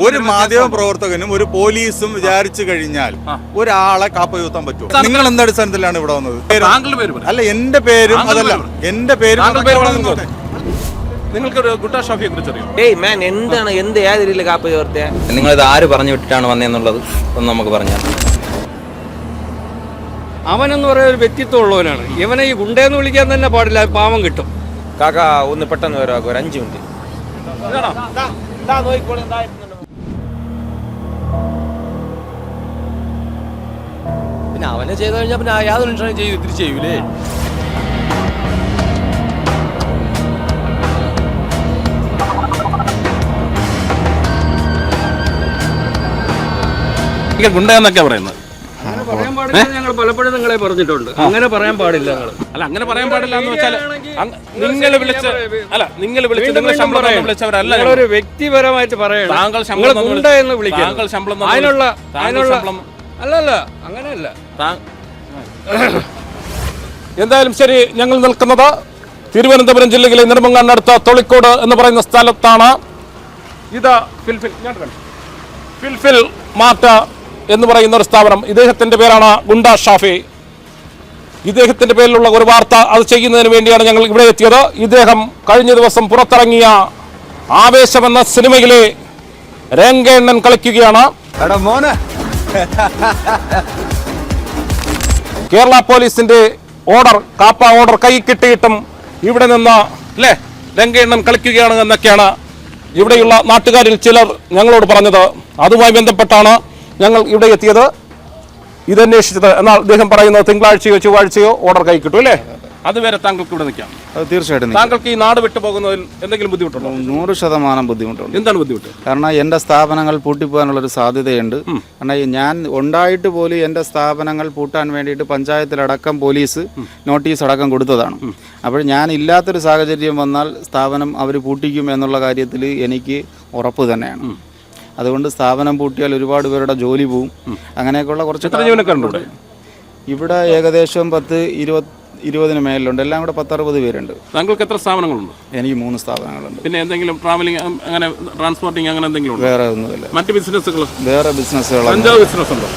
ഒരു മാധ്യമ പ്രവർത്തകനും ഒരു പോലീസും വിചാരിച്ചു കഴിഞ്ഞാൽ ഒരാളെ കാപ്പയുത്താൻ പറ്റുമോ? നിങ്ങൾ എന്ത് അടിസ്ഥാനത്തിലാണ് ഇവിടെ വന്നത്? പേര്- പേര് പറ അല്ല എന്റെ പേരും അതല്ല. എന്റെ പേരും നിങ്ങൾ. നിങ്ങൾക്ക് ഗുട്ടാ ഷാഫിയെ കുറിച്ച് അറിയാം? ഏയ് മാൻ എന്താണ് എന്ത് ഏത് രീതിയിൽ കാപ്പ് ചോർത്തിയ നിങ്ങളിത് ആര് പറഞ്ഞു വിട്ടിട്ടാണ് വന്നതെന്നുള്ളത് ഒന്ന് നമുക്ക് പറഞ്ഞു അവനെന്ന് പറയുന്ന ഒരു വ്യക്തിത്വം ഉള്ളവനാണ്. ഇവനെ ഈ ഗുണ്ടേന്ന് വിളിക്കാൻ തന്നെ പാടില്ല. പാവം കിട്ടും. കാക്ക ഒന്ന് പെട്ടെന്ന് വരാം ഒരു അഞ്ച് മിനിറ്റ്. പിന്നെ അവനെ ചെയ്ത് കഴിഞ്ഞാൽ പിന്നെ യാതൊരു ഇൻഷുറൻസ് ചെയ്ത് ഇത്തിരി ചെയ്യൂലേ? ഗുണ്ടെന്നൊക്കെ പറയുന്നത്. അങ്ങനെ പറയാൻ പാടില്ല ഞങ്ങൾ പലപ്പോഴും നിങ്ങളെ പറഞ്ഞിട്ടുണ്ട്. അങ്ങനെ പറയാൻ പാടില്ല ഞങ്ങൾ. അല്ല അങ്ങനെ പറയാൻ പാടില്ല എന്ന് വെച്ചാൽ നിങ്ങൾ വിളിച്ച അല്ല നിങ്ങൾ വിളിച്ച് നിങ്ങൾ ശമ്പളം വിളിച്ചവരല്ല ഒരു വ്യക്തിപരമായിട്ട് പറയണം. താങ്കൾ നിങ്ങൾ ശമ്പളം ഗുണ്ട എന്ന് വിളിക്കാം താങ്കൾ ശമ്പളം അതിനുള്ള അതിനുള്ള ശമ്പളം- അല്ലല്ല അങ്ങനെയല്ല. എന്തായാലും ശരി ഞങ്ങൾ നിൽക്കുന്നത് തിരുവനന്തപുരം ജില്ലയിലെ നെടുമങ്ങാടിനടുത്ത് തൊളിക്കോട് എന്ന് പറയുന്ന സ്ഥലത്താണ്. ഇത് ഫിൽഫിൽ ഞാൻ. ഫിൽഫിൽ മാർട്ട് എന്ന് പറയുന്ന ഒരു സ്ഥാപനം. ഇദ്ദേഹത്തിന്റെ പേരാണ് ഗുണ്ട ഷാഫി. ഇദ്ദേഹത്തിന്റെ പേരിലുള്ള ഒരു വാർത്ത അത് ചെയ്യുന്നതിന് വേണ്ടിയാണ് ഞങ്ങൾ ഇവിടെ എത്തിയത്. ഇദ്ദേഹം കഴിഞ്ഞ ദിവസം പുറത്തിറങ്ങിയ ആവേശം എന്ന സിനിമയിലെ രംഗേണ്ണൻ കളിക്കുകയാണ്. എടാ മോനെ കേരള പോലീസിന്റെ ഓർഡർ കാപ്പ ഓർഡർ കൈ കിട്ടിയിട്ടും ഇവിടെ നിന്ന് അല്ലേ ലങ്കയെണ്ണം കളിക്കുകയാണ് എന്നൊക്കെയാണ് ഇവിടെയുള്ള നാട്ടുകാരിൽ ചിലർ ഞങ്ങളോട് പറഞ്ഞത്. അതുമായി ബന്ധപ്പെട്ടാണ് ഞങ്ങൾ ഇവിടെ എത്തിയത്. ഇതന്വേഷിച്ചത് എന്നാൽ അദ്ദേഹം പറയുന്നത് തിങ്കളാഴ്ചയോ ചൊവ്വാഴ്ചയോ ഓർഡർ കൈ കിട്ടും അല്ലേ? അതുവരെ താങ്കൾക്ക് ഇവിടെ നിൽക്കാം. തീർച്ചയായിട്ടും താങ്കൾക്ക് ഈ നാട് വിട്ടു പോകുന്നതിൽ എന്തെങ്കിലും ബുദ്ധിമുട്ടുണ്ടോ? നൂറ് ശതമാനം ബുദ്ധിമുട്ടുണ്ട്. എന്താണ് ബുദ്ധിമുട്ട്? കാരണം എന്റെ സ്ഥാപനങ്ങൾ പൂട്ടിപ്പോകാനുള്ള ഒരു സാധ്യതയുണ്ട് കാരണം ഞാൻ ഉണ്ടായിട്ട് പോലും എന്റെ സ്ഥാപനങ്ങൾ പൂട്ടാൻ വേണ്ടിയിട്ട് പഞ്ചായത്തിലടക്കം പോലീസ് നോട്ടീസ് അടക്കം കൊടുത്തതാണ്. അപ്പോൾ ഞാൻ ഇല്ലാത്തൊരു സാഹചര്യം വന്നാൽ സ്ഥാപനം അവർ പൂട്ടിക്കും എന്നുള്ള കാര്യത്തിൽ എനിക്ക് ഉറപ്പ് തന്നെയാണ്. അതുകൊണ്ട് സ്ഥാപനം പൂട്ടിയാൽ ഒരുപാട് പേരുടെ ജോലി പോവും. അങ്ങനെയൊക്കെയുള്ള കുറച്ച് ഇവിടെ ഏകദേശം പത്ത് ഇരുപത് ഇരുപതിന് മേലിലുണ്ട്. എല്ലാം കൂടെ പത്തറുപത് പേരുണ്ട്. താങ്കൾക്ക് എത്ര സ്ഥാപനങ്ങളുണ്ട്? എനിക്ക് മൂന്ന് സ്ഥാപനങ്ങളുണ്ട്. പിന്നെ എന്തെങ്കിലും ട്രാവലിംഗ് അങ്ങനെ ട്രാൻസ്പോർട്ടിംഗ് അങ്ങനെ എന്തെങ്കിലും ഉണ്ടോ? വേറെ ഒന്നുമില്ല. മറ്റ് ബിസിനസ്സുകൾ വേറെ ബിസിനസ്സുകൾ കഞ്ചാവ് ബിസിനസ് ഉണ്ടോ?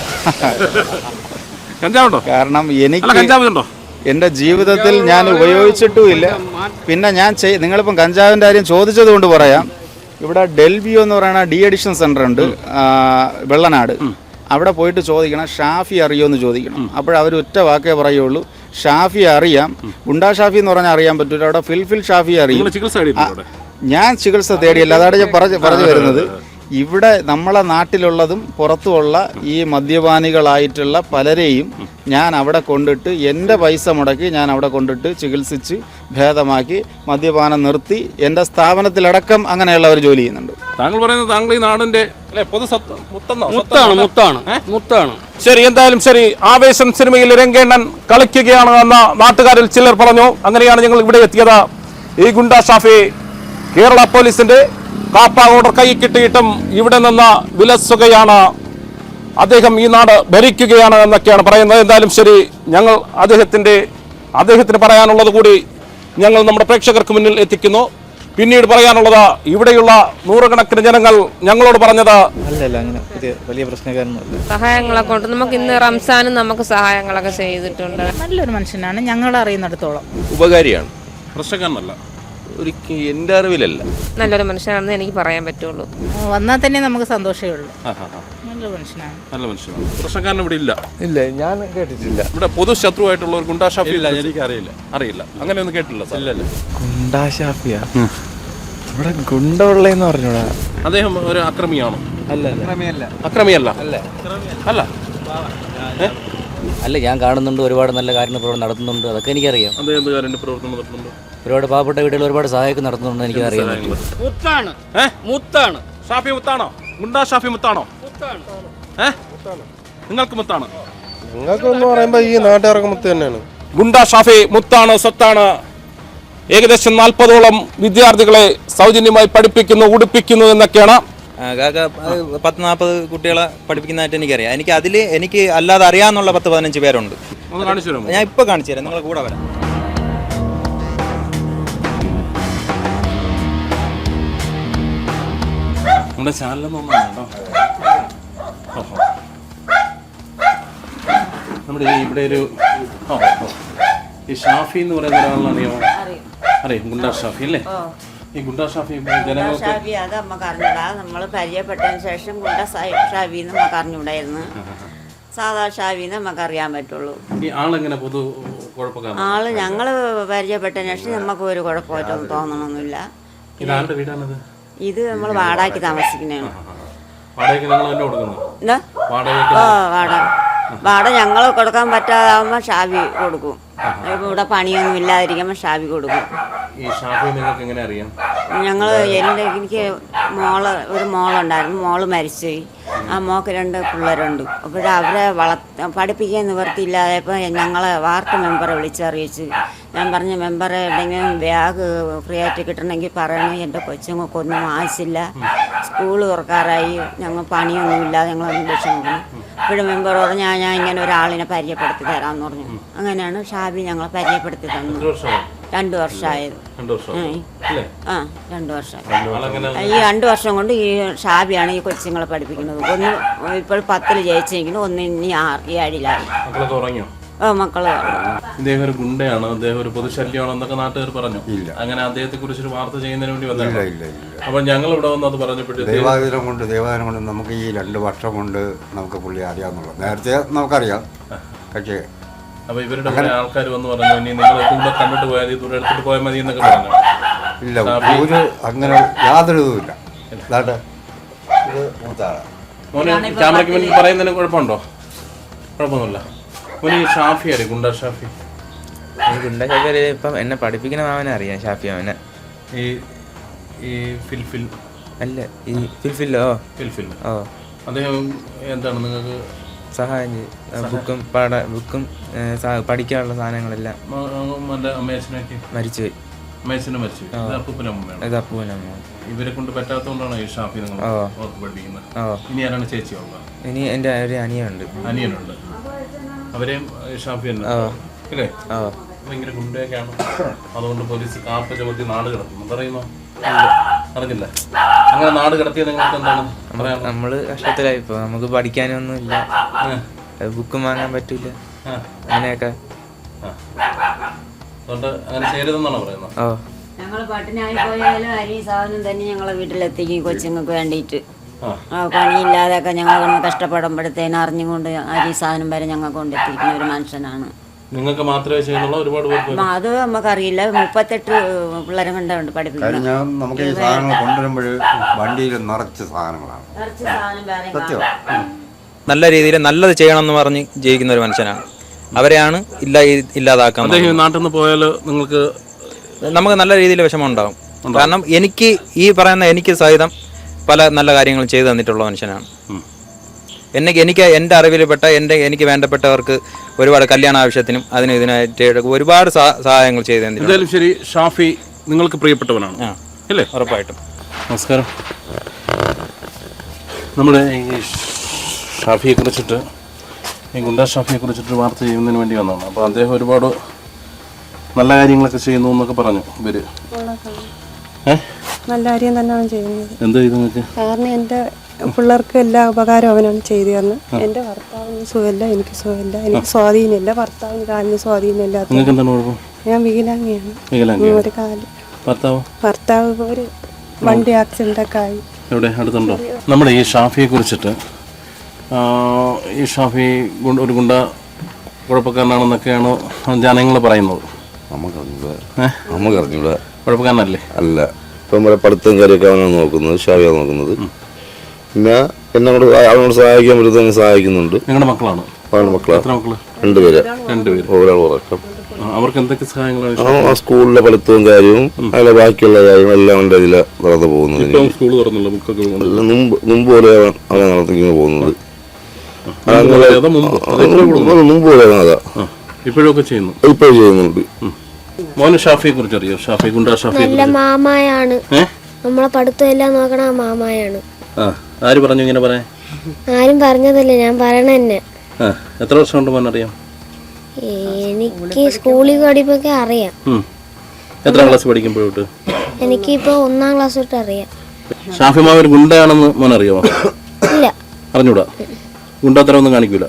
കഞ്ചാവ് ഉണ്ടോ കാരണം എനിക്ക് കഞ്ചാവുണ്ടോ എന്റെ ജീവിതത്തിൽ ഞാൻ ഉപയോഗിച്ചിട്ടുമില്ല. പിന്നെ ഞാൻ ചെയ് നിങ്ങളിപ്പം കഞ്ചാവിന്റെ കാര്യം ചോദിച്ചത് കൊണ്ട് പറയാം. ഇവിടെ ഡെൽവിയോ എന്ന് പറയുന്ന ഡി അഡിഷൻ സെന്റർ ഉണ്ട് വെള്ളനാട്. അവിടെ പോയിട്ട് ചോദിക്കണം ഷാഫി അറിയോ എന്ന് ചോദിക്കണം. അപ്പോഴവർ ഒറ്റ വാക്കേ പറയുള്ളൂ. ഷാഫി അറിയാം. ഗുണ്ടാ ഷാഫി എന്ന് പറഞ്ഞാൽ അറിയാൻ പറ്റൂല. അവിടെ ഫിൽഫിൽ ഷാഫി അറിയാം. ഞാൻ ചികിത്സ തേടിയല്ല അതാണ് ഞാൻ പറഞ്ഞു പറഞ്ഞു വരുന്നത് ഇവിടെ നമ്മളെ നാട്ടിലുള്ളതും പുറത്തുമുള്ള ഈ മദ്യപാനികളായിട്ടുള്ള പലരെയും ഞാൻ അവിടെ കൊണ്ടിട്ട് എന്റെ പൈസ മുടക്കി ഞാൻ അവിടെ കൊണ്ടിട്ട് ചികിത്സിച്ച് ഭേദമാക്കി മദ്യപാനം നിർത്തി എന്റെ സ്ഥാപനത്തിലടക്കം അങ്ങനെയുള്ളവർ ജോലി ചെയ്യുന്നുണ്ട്. താങ്കൾ പറയുന്നത് താങ്കൾ ഈ മുത്തെന്നോ? മുത്താണ് മുത്താണ് മുത്താണ്. ശരി എന്തായാലും ശരി ആവേശം സിനിമയിൽ രംഗേണ്ണൻ കളിക്കുകയാണ് എന്ന നാട്ടുകാരിൽ ചിലർ പറഞ്ഞു. അങ്ങനെയാണ് ഞങ്ങൾ ഇവിടെ എത്തിയത്. ഈ ഗുണ്ട ഷാഫി കേരള പോലീസിന്റെ കാപ്പ ഓർഡർ കൈ കിട്ടിയിട്ടും ഇവിടെ നിന്ന് വിലസുകയാണ് അദ്ദേഹം ഈ നാട് ഭരിക്കുകയാണ് എന്നൊക്കെയാണ് പറയുന്നത്. എന്തായാലും ശരി ഞങ്ങൾ അദ്ദേഹത്തിന്റെ അദ്ദേഹത്തിന് പറയാനുള്ളത് കൂടി ഞങ്ങൾ നമ്മുടെ പ്രേക്ഷകർക്ക് മുന്നിൽ എത്തിക്കുന്നു. പിന്നീട് പറയാനുള്ളത് ഇവിടെയുള്ള നൂറുകണക്കിന് ജനങ്ങൾ ഞങ്ങളോട് പറഞ്ഞത് അല്ലല്ല അങ്ങനെ വലിയ പ്രശ്നക്കാരനല്ല സഹായങ്ങളൊക്കെ ഉണ്ട് നമുക്ക് ഇന്ന് റംസാനും നമുക്ക് സഹായങ്ങളൊക്കെ ചെയ്തിട്ടുണ്ട്. നല്ലൊരു മനുഷ്യനാണ് ഞങ്ങൾ അറിയുന്നിടത്തോളം. ഉപകാരിയാണ്. പ്രശ്നക്കാരനല്ല. ഒരിക്കലും എന്റെ അറിവിലല്ല. നല്ലൊരു മനുഷ്യനാണെന്ന് എനിക്ക് പറയാൻ പറ്റുള്ളൂ. വന്നാൽ തന്നെ നമുക്ക് സന്തോഷമേ ഉള്ളൂ. നല്ല മനുഷ്യനാണ്. നല്ല മനുഷ്യനാണ്. പ്രശ്നക്കാരൻ ഇവിടെ ഇല്ല. ഇല്ല ഞാൻ കേട്ടിട്ടില്ല. ഇവിടെ പൊതു ശത്രുവായിട്ടുള്ള ഒരു ഗുണ്ടാ ഷാഫി ഇല്ല എനിക്ക് അറിയില്ല. അറിയില്ല. അങ്ങനെയൊന്നും കേട്ടില്ല കേട്ടിട്ടില്ല ഇല്ലല്ല ഗുണ്ടാ ഷാഫിയ? ഇവിടെ ഗുണ്ട ഉള്ളേന്ന് പറഞ്ഞൂടാ. അദ്ദേഹം ഒരു അക്രമിയാണോ? അല്ല അക്രമിയല്ല. അല്ല. അല്ല. ഞാൻ കാണുന്നുണ്ട് ഒരുപാട് നല്ല കാര്യങ്ങൾ ഇവിടെ നടത്തുന്നുണ്ട്. അതൊക്കെ എനിക്കറിയാം. അദ്ദേഹം എന്ത് കാര്യ പ്രവർത്തനം നടത്തുന്നുണ്ട്? ഒരുപാട് പാവപ്പെട്ട വീടുകൾ ഒരുപാട് സഹായിക്കും നടത്തുന്നുണ്ട് എനിക്ക് അറിയാം മുത്താണ്. മുത്താണ്. ഷാഫി മുത്താണോ? മുണ്ടാ ഷാഫി മുത്താണോ? നിങ്ങൾക്ക് മുത്താണ്? നിങ്ങൾക്ക് എന്ന് പറയുമ്പോൾ ഈ നാട്ടുകാർക്ക് മുത്ത് തന്നെയാണ്. ഗുണ്ടാ ഷാഫി മുത്താണ് സ്വത്താണ്. ഏകദേശം നാൽപ്പതോളം വിദ്യാർത്ഥികളെ സൗജന്യമായി പഠിപ്പിക്കുന്നു ഉടുപ്പിക്കുന്നു എന്നൊക്കെയാണ്. പത്ത് നാൽപ്പത് കുട്ടികളെ പഠിപ്പിക്കുന്നതായിട്ട് എനിക്കറിയാം. എനിക്ക് അതിൽ എനിക്ക് അല്ലാതെ അറിയാമെന്നുള്ള പത്ത് പതിനഞ്ച് പേരുണ്ട്. ഞാൻ ഇപ്പോൾ കാണിച്ചു തരാം. നിങ്ങളെ കൂടെ വരാം. നമ്മുടെ ചാനലിൽ കേട്ടോ. ഓഹോ നമ്മുടെ ഇവിടെ ഒരു. ഈ ഷാഫി എന്ന് പറയുന്ന ഒരാളാണ് അറിയോ. അറിയാം ഗുണ്ടാ ഷാഫി അല്ലേ? ഈ ഗുണ്ടാ ഷാഫി ജനങ്ങൾക്ക് ഷാബി അത് നമുക്ക് അറിഞ്ഞൂടാ നമ്മൾ പരിചയപ്പെട്ടതിന് ശേഷം ഗുണ്ട ഷാഫി എന്ന് നമുക്ക് അറിഞ്ഞൂടായിരുന്നു സാധാ ഷാഫി എന്ന് നമുക്ക് അറിയാൻ പറ്റുള്ളൂ. ഈ ആളെങ്ങനെ പൊതു കുഴപ്പക്കാരൻ ആൾ ഞങ്ങൾ പരിചയപ്പെട്ടതിന് ശേഷം നമുക്ക് ഒരു കുഴപ്പമായിട്ടൊന്നും തോന്നണമൊന്നുമില്ല ഇതാരുടെ വീടാണിത്? ഇത് നമ്മൾ വാടാക്കി താമസിക്കുന്നതാണ്. വാടകയ്ക്ക് നിങ്ങൾ തന്നെ കൊടുക്കുന്നു. എന്താ? വാടകയ്ക്ക് ഓ വാടക. വാടക ഞങ്ങൾ കൊടുക്കാൻ പറ്റാതാവുമ്പോൾ ഷാബി കൊടുക്കും. ഇവിടെ പണിയൊന്നും ഇല്ലാതിരിക്കുമ്പോൾ ഷാബി കൊടുക്കും. ഈ ഷാഫി നിങ്ങൾക്ക് എങ്ങനെ അറിയാം? ഞങ്ങൾ എന്റെ എനിക്ക് മോൾ ഒരു മോളുണ്ടായിരുന്നു. മോൾ മരിച്ചുപോയി. ആ മോക്ക് രണ്ട് പിള്ളേരുണ്ട്. അപ്പോഴവരെ വള പഠിപ്പിക്കാൻ നിവർത്തിയില്ലാതെയപ്പോൾ ഞങ്ങളെ വാർഡ് മെമ്പറെ വിളിച്ചറിയിച്ച് ഞാൻ പറഞ്ഞ മെമ്പറെ എവിടെയെങ്കിലും ബാഗ് ഫ്രീ ആയിട്ട് കിട്ടണമെങ്കിൽ പറയണം? എന്റെ കൊച്ചുങ്ങൾക്കൊന്നും ആവശ്യമില്ല. സ്കൂൾ തുറക്കാറായി. ഞങ്ങൾ പണിയൊന്നുമില്ല ഞങ്ങൾ വിഷമിക്കുന്നു ഇപ്പോഴും മെമ്പർ പറഞ്ഞു ഞാൻ ഞാൻ ഇങ്ങനെ ഒരാളിനെ പരിചയപ്പെടുത്തി തരാമെന്ന് പറഞ്ഞു. അങ്ങനെയാണ് ഷാബി ഞങ്ങളെ പരിചയപ്പെടുത്തി തന്നു തന്നത് രണ്ട് വർഷമായത്. രണ്ട് വർഷം. ഉം. ആ രണ്ടു വർഷം. ഈ രണ്ടു വർഷം കൊണ്ട് ഈ ഷാബിയാണ് ഈ കൊച്ചുങ്ങളെ പഠിപ്പിക്കുന്നത്. ഒന്ന് ഇപ്പോൾ പത്തിൽ ജയിച്ചെങ്കിലും ഒന്ന് ഇനി ആറ് ഏഴിലായി മക്കൾ. ഇദ്ദേഹം ഒരു ഗുണ്ടയാണ് അദ്ദേഹം ഒരു പൊതുശല്യമാണോ എന്നൊക്കെ നാട്ടുകാർ പറഞ്ഞു. അങ്ങനെ അദ്ദേഹത്തെ കുറിച്ച് ഒരു വാർത്ത ചെയ്യുന്നതിന് വേണ്ടി വന്നതാണ്. ഇല്ല ഇല്ല അപ്പൊ ഞങ്ങൾ ഇവിടെ വന്ന് അത് പറഞ്ഞപ്പോഴത്തേക്ക് ദൈവാധീനം കൊണ്ട് ദൈവാധീനം കൊണ്ട് നമുക്ക് ഈ രണ്ട് വർഷം കൊണ്ട് നമുക്ക് പുള്ളി അറിയാമെന്നുള്ളത് നേരത്തെ നമുക്കറിയാം. പക്ഷേ അപ്പൊ ഇവരുടെ കുറെ ആൾക്കാർ വന്ന് പറഞ്ഞു ഇനി നിങ്ങൾ കൂടെ കണ്ടിട്ട് പോയാൽ മതി ദൂരെ എടുത്തിട്ട് പോയാൽ മതി എന്നൊക്കെ പറഞ്ഞു. ഇല്ല ഒരു അങ്ങനെ യാതൊരു ഇതുമില്ല ഇത് മൂത്താളാണ് മോനെ ക്യാമറയ്ക്ക് മുന്നിൽ പറയുന്നതിന് കുഴപ്പമുണ്ടോ? കുഴപ്പമൊന്നുമില്ല. ഷാഫി അറിയാം ഗുണ്ട ഷാഫി. ഗുണ്ട ഷാഫി ഇപ്പം എന്നെ പഠിപ്പിക്കുന്ന മാമനെ അറിയാം ഷാഫി മാമനെ. ഈ ഈ ഫിൽഫിൽ. അല്ല ഈ ഫിൽഫില്ലോ? ഫിൽഫിൽ. ഓ. അദ്ദേഹം എന്താണ് നിങ്ങൾക്ക്? സഹായം ചെയ്യും ബുക്കും പാട ബുക്കും പഠിക്കാനുള്ള സാധനങ്ങളെല്ലാം. മരിച്ചുപോയി. ഇവരെ കൊണ്ട് ഈ ഷാഫി നിങ്ങൾ ഓ. ഇനി ആരാണ് ചേച്ചി ഉള്ളത് ഇനി എന്റെ ഒരു അനിയുണ്ട് അനിയനുണ്ട്. അവരെയും ഷാഫി തന്നെ. അല്ലേ ഭയങ്കര ഗുണ്ടയൊക്കെയാണ്. അതുകൊണ്ട് പോലീസ് കാപ്പ ചുമത്തി നാട് കിടക്കും അതറിയുമോ അറിഞ്ഞില്ല. അങ്ങനെ നാട് കിടത്തിയ നിങ്ങൾക്ക് എന്താണ്? നമ്മൾ കഷ്ടത്തിലായി ഇപ്പൊ. നമുക്ക് പഠിക്കാനൊന്നും ഇല്ല ബുക്കും വാങ്ങാൻ പറ്റൂല. അങ്ങനെയൊക്കെ. ഞങ്ങൾ അതുകൊണ്ട് അങ്ങനെ ചെയ്യരുതെന്നാണ് പറയുന്നത്? പോയാലും അരി സാധനം തന്നെ ഞങ്ങളെ വീട്ടിലെത്തിക്കും കൊച്ചുങ്ങൾക്ക് വേണ്ടിയിട്ട്. ആ. പണിയില്ലാതെയൊക്കെ ഞങ്ങൾ കിടന്ന് കഷ്ടപ്പെടുമ്പോഴത്തേന് അറിഞ്ഞുകൊണ്ട് അരി സാധനം വരെ ഞങ്ങൾ കൊണ്ടെത്തിക്കുന്ന ഒരു മനുഷ്യനാണ്. നിങ്ങൾക്ക് മാത്രമേ ചെയ്യുന്നുള്ളൂ ഒരുപാട് പേർക്ക് അത് നമുക്കറിയില്ല. മുപ്പത്തെട്ട് പിള്ളേരെ കണ്ടുണ്ട് പഠിപ്പിക്കുന്നത്. നമുക്ക് ഈ സാധനങ്ങൾ കൊണ്ടുവരുമ്പോൾ വണ്ടിയിൽ നിറച്ച് സാധനങ്ങളാണ്. സത്യമാണ് നല്ല രീതിയിൽ നല്ലത് ചെയ്യണം എന്ന് പറഞ്ഞ് ജീവിക്കുന്ന ഒരു മനുഷ്യനാണ്. അവരെയാണ് ഇല്ല ഇല്ലാതാക്കാൻ അദ്ദേഹം നാട്ടിൽ നിന്ന് പോയാൽ നിങ്ങൾക്ക് നമുക്ക് നല്ല രീതിയിൽ വിഷമം ഉണ്ടാകും കാരണം എനിക്ക് ഈ പറയുന്ന എനിക്ക് സഹിതം പല നല്ല കാര്യങ്ങളും ചെയ്തു തന്നിട്ടുള്ള മനുഷ്യനാണ്. എന്നെ എനിക്ക് എന്റെ അറിവിൽപ്പെട്ട എന്റെ എനിക്ക് വേണ്ടപ്പെട്ടവർക്ക് ഒരുപാട് കല്യാണ ആവശ്യത്തിനും അതിനും ഇതിനായിട്ട് ഒരുപാട് സഹ- സഹായങ്ങൾ ചെയ്തു തന്നിട്ടുണ്ട്. ശരി ഷാഫി നിങ്ങൾക്ക് പ്രിയപ്പെട്ടവനാണ്. ആ. അല്ലേ? ഉറപ്പായിട്ടും. നമസ്കാരം. നമ്മുടെ ഈ ഷാഫിയെ കുറിച്ചിട്ട് ഈ ഗുണ്ടാ ഷാഫിയെ കുറിച്ചിട്ട് വാർത്ത ചെയ്യുന്നതിന് വേണ്ടി വന്നതാണ്. അപ്പോൾ അദ്ദേഹം ഒരുപാട് നല്ല കാര്യങ്ങളൊക്കെ ചെയ്യുന്നു എന്നൊക്കെ പറഞ്ഞു ഇവർ. ഏ? നല്ല കാര്യം തന്നെയാണ് ചെയ്യുന്നത്. എന്താ കാരണം എന്റെ പിള്ളേർക്ക് എല്ലാ ഉപകാരവും അവനാണ് ചെയ്തു തന്നെ. എന്റെ ഭർത്താവിന് സുഖമില്ല എനിക്ക് സുഖമില്ല. എനിക്ക് സ്വാധീനമില്ല. ഭർത്താവിന് കാലിന് സ്വാധീനമില്ല നിങ്ങൾക്ക് എന്താണ് കുഴപ്പം? ഞാൻ വികലാംഗിയാണ്. ഒരു കാൽ. ഭർത്താവ്? ഭർത്താവ് ഒരു വണ്ടി ആക്സിഡന്റൊക്കെ ആയി. എവിടെ? അടുത്തുണ്ടോ? നമ്മുടെ ഈ ഷാഫിയെ കുറിച്ചിട്ട്. ഈ ഷാഫി ഗുണ്ട- ഒരു ഗുണ്ട കുഴപ്പക്കാരനാണെന്നൊക്കെയാണ് ജനങ്ങൾ പറയുന്നത്. നമുക്കറിഞ്ഞൂടാ? നമുക്കറിഞ്ഞൂടാ കുഴപ്പക്കാരനല്ലേ? അല്ല. ഇപ്പം ഇവിടെ പഠിത്തം കാര്യമൊക്കെ അവനാണ് നോക്കുന്നത് ഷാവിയാണ് നോക്കുന്നത്. പിന്നെ എന്നെ കൊണ്ട് അവനോട് സഹായിക്കാൻ പറ്റുന്ന സഹായിക്കുന്നുണ്ട്. നിങ്ങളുടെ മക്കളാണ്. അവരുടെ മക്കളാ. എത്ര മക്കൾ? രണ്ടുപേര്. രണ്ടുപേര്. ഒരാൾ ഉറക്കം. അവർക്ക് എന്തൊക്കെ സഹായങ്ങളാണ് സ്കൂളിലെ പഠിത്തവും കാര്യവും അതിലെ ബാക്കിയുള്ള കാര്യങ്ങളെല്ലാം അവന്റെ ഇതിൽ നടന്നു പോകുന്നത് സ്കൂൾ ബുക്കൊക്കെ മുമ്പ് മുമ്പ് പോലെ അവൻ നടത്തി പോകുന്നത്. മുമ്പ് പോലെ അതോ ഇപ്പോഴൊക്കെ ചെയ്യുന്നു. ഇപ്പോൾ ചെയ്യുന്നുണ്ട്. മോന് ഷാഫിയെ കുറിച്ച് അറിയോ? ഷാഫി ഗുണ്ടാ ഷാഫിയെ കുറിച്ച് മാമായാണ്. നമ്മളെ പഠിത്തം എല്ലാം നോക്കണ ആ മാമായാണ്. ആ ആര് പറഞ്ഞു ഇങ്ങനെ പറയാൻ? ആരും പറഞ്ഞതല്ല ഞാൻ പറയണ തന്നെ. ആ എത്ര വർഷം കൊണ്ട് മോൻ അറിയാം? എനിക്ക് സ്കൂളിൽ പഠിപ്പൊക്കെ അറിയാം. ഉം. എത്ര ക്ലാസ് പഠിക്കുമ്പോൾ എനിക്ക് ഇപ്പോ ഒന്നാം ക്ലാസ് തൊട്ട് അറിയാം. ഷാഫി മാവൻ ഗുണ്ടയാണെന്ന് മോൻ അറിയോ? ഇല്ല. അറിഞ്ഞൂടാ. ഗുണ്ടാത്തരം ഒന്നും കാണിക്കൂല.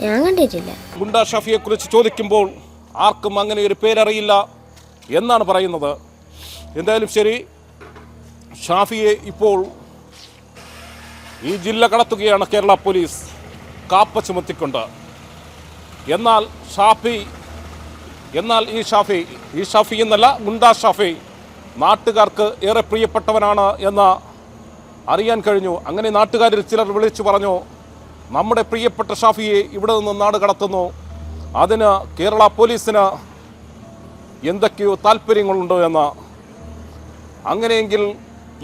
ഞാൻ കണ്ടിട്ടില്ല. ഗുണ്ടാ ഷാഫിയെ കുറിച്ച് ചോദിക്കുമ്പോൾ ആർക്കും അങ്ങനെ ഒരു പേരറിയില്ല എന്നാണ് പറയുന്നത്. എന്തായാലും ശരി ഷാഫിയെ ഇപ്പോൾ ഈ ജില്ല കടത്തുകയാണ് കേരള പോലീസ്. കാപ്പ ചുമത്തിക്കൊണ്ട്. എന്നാൽ ഷാഫി എന്നാൽ ഈ ഷാഫി ഈ ഷാഫി എന്നല്ല ഗുണ്ട ഷാഫി നാട്ടുകാർക്ക് ഏറെ പ്രിയപ്പെട്ടവനാണ് എന്ന് അറിയാൻ കഴിഞ്ഞു. അങ്ങനെ നാട്ടുകാരിൽ ചിലർ വിളിച്ചു പറഞ്ഞു നമ്മുടെ പ്രിയപ്പെട്ട ഷാഫിയെ ഇവിടെ നിന്ന് നാട് കടത്തുന്നു. അതിന് കേരള പോലീസിന് എന്തൊക്കെയോ താല്പര്യങ്ങളുണ്ടോ എന്ന് അങ്ങനെയെങ്കിൽ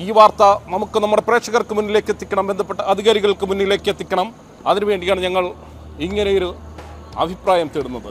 ഈ വാർത്ത നമുക്ക് നമ്മുടെ പ്രേക്ഷകർക്ക് മുന്നിലേക്ക് എത്തിക്കണം ബന്ധപ്പെട്ട അധികാരികൾക്ക് മുന്നിലേക്ക് എത്തിക്കണം. അതിനുവേണ്ടിയാണ് ഞങ്ങൾ ഇങ്ങനെയൊരു അഭിപ്രായം തേടുന്നത്.